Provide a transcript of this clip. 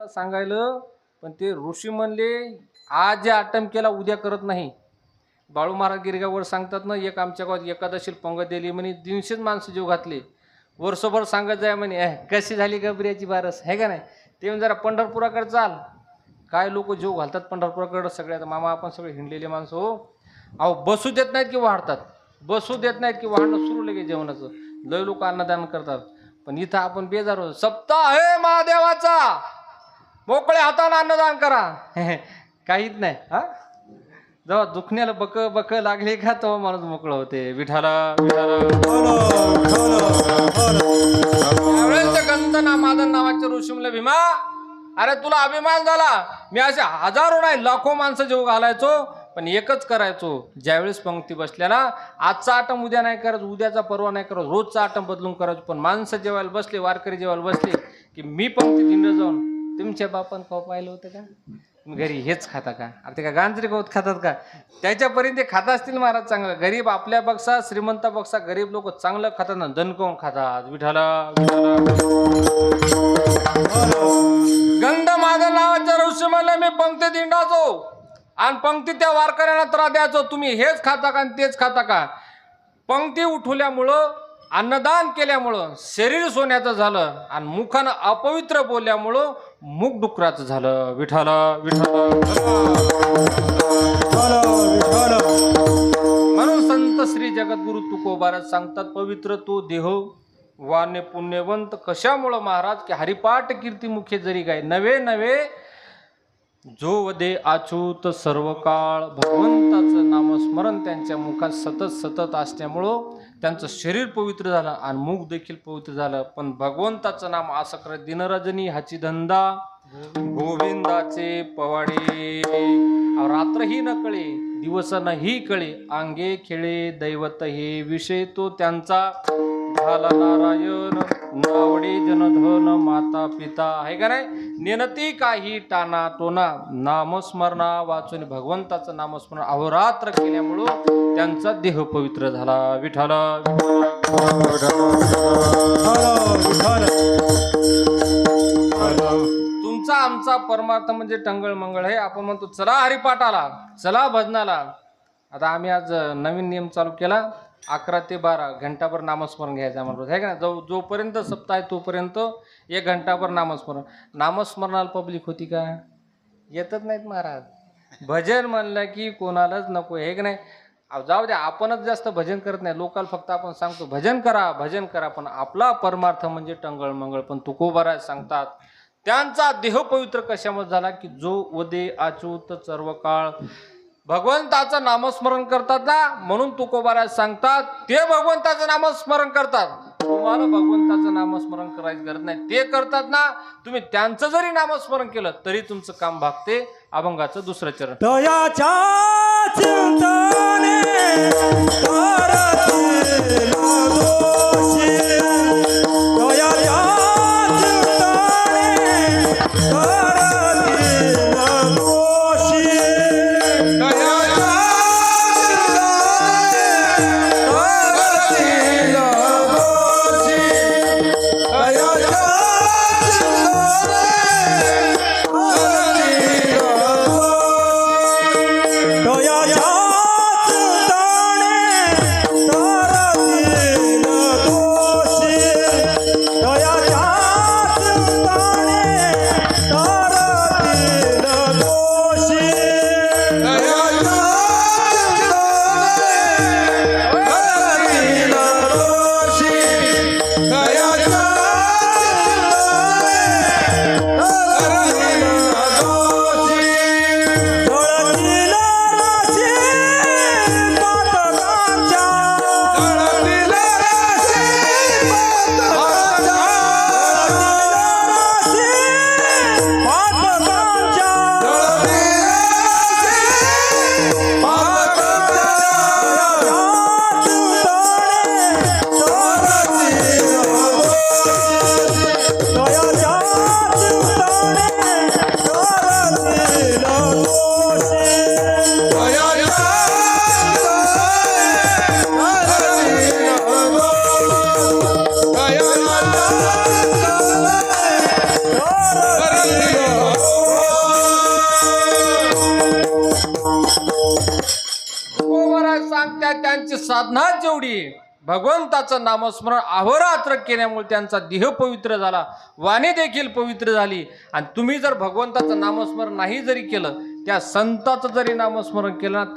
सांगायलं पण ते ऋषी म्हणले आज जे आटम केला उद्या करत नाही. बाळू महाराज गिरगावर सांगतात ना एक आमच्या गावात एकादशील पंगत दिली म्हणे दिनशेच माणसं जीव घातले. वर्षभर सांगत जाय म्हणे कशी झाली गबऱ्याची बारस हे का नाही? ते म्हणून जरा पंढरपुराकडे चाल. काय लोक जीव घालतात पंढरपुराकडं सगळ्यात मामा आपण सगळे हिंडलेले माणसं हो. अहो बसू देत नाहीत की वाढतात? बसू देत नाहीत की वाढणं सुरू लगे जेवणाचं? लय लोक अन्नदान करतात. पण इथं आपण बेजार होतो. सप्ताह आहे महादेवाचा! मोकळे हाताने अन्नदान करा. काहीच नाही हा? जेव्हा दुखण्याला बक बक लागले का तेव्हा माणूस मोकळं होते. विठाला त्यावेळेस गंध नामादन नावाच्या ऋषी भीमा अरे तुला अभिमान झाला? मी असे हजारो नाही लाखो माणसं जीव घालायचो पण एकच करायचो. ज्यावेळेस पंक्ती बसल्या ना आजचा आटम उद्या नाही करत उद्याचा परवा नाही करत रोजचा आटम बदलून करायचो. पण माणसं जेवायला बसले वारकरी जेवायला बसले की मी पंक्ती दिंड जाऊन तुमच्या बापान खाऊ पाहिलं होतं का? तुम्ही घरी हेच खाता का? आता ते का गांजरी गवत खातात का? त्याच्यापर्यंत ते खात असतील महाराज चांगलं. गरीब आपल्या बक्षा श्रीमंत बक्षा गरीब लोक चांगलं खातात ना दणकवून खातात? विठाला गंध माझं नावाच्या ऋषीमाला मी पंक्ती दिंडाचो आणि पंक्ती त्या वारकऱ्यांना त्रास द्यायचो. तुम्ही हेच खाता का आणि तेच खाता का? पंक्ती उठवल्यामुळं अन्नदान केल्यामुळं शरीर सोन्याचं झालं आणि मुखानं अपवित्र बोलल्यामुळं मुख डुकराचं झालं विठाला विठाला म्हणून संत श्री जगद्गुरु तुकोबाराज सांगतात पवित्र तो देह वाने पुण्यवंत कशामुळं महाराज की हरिपाठ कीर्ती मुखे जरी गाय नवे नवे जो वदे आचूत सर्व काळ भगवंताचं स्मरण त्यांच्या मुखात सतत सतत असल्यामुळं त्यांचं शरीर पवित्र झालं आणि मुख देखील पवित्र झालं. पण भगवंताचं नाम असं करत दिनरजनी हाची धंदा गोविंदाचे पवाडे. रात्रही न कळे दिवस नही कळे अंगे खेळे दैवत हे विषय तो त्यांचा. झाला नारायण. मावडी जनधन माता पिता. आहे का नाही? नेनती काही टाना तोना. नामस्मरणा वाचून भगवंताचं नामस्मरण अहोरात्र केल्यामुळं त्यांचा देह पवित्र झाला. विठाला तुमचा आमचा परमार्थ म्हणजे टंगळ मंगळ आहे. आपण म्हणतो चला हरिपाठाला चला भजनाला. आता आम्ही आज नवीन नियम चालू केला. अकरा ते बारा घंटाभर नामस्मरण घ्यायचं आहे रोज आहे का ना जो जोपर्यंत सप्ताह आहे तोपर्यंत एक घंटाभर नामस्मरण. नामस्मरणाला पब्लिक होती का? येतच नाहीत महाराज. भजन म्हणलं की कोणालाच नको. हे की नाही? जाऊ द्या आपणच जास्त भजन करत नाही. लोकाला फक्त आपण सांगतो भजन करा भजन करा. पण आपला परमार्थ म्हणजे टंगळ मंगळ. पण तुकोबाराज सांगतात त्यांचा देह पवित्र कशामध्ये झाला? की जो उदे आचूत सर्व काळ भगवंताचं नामस्मरण करतात ना म्हणून तुकोबारा सांगतात ते भगवंताचं नामस्मरण करतात. तुम्हाला भगवंताचं नामस्मरण करायची गरज नाही. ते करतात ना तुम्ही त्यांचं जरी नामस्मरण केलं तरी तुमचं काम भागते. अभंगाचं दुसरं चरण. Hey. त्या त्यांची साधना जेवढी भगवंताचं नामस्मरण अहोरात्र केल्यामुळे त्यांचा देह पवित्र झाला वाणी देखील पवित्र झाली. आणि तुम्ही जर भगवंताचं नामस्मरण नाही जरी केलं त्या संताचं जरी नामस्मरण केलं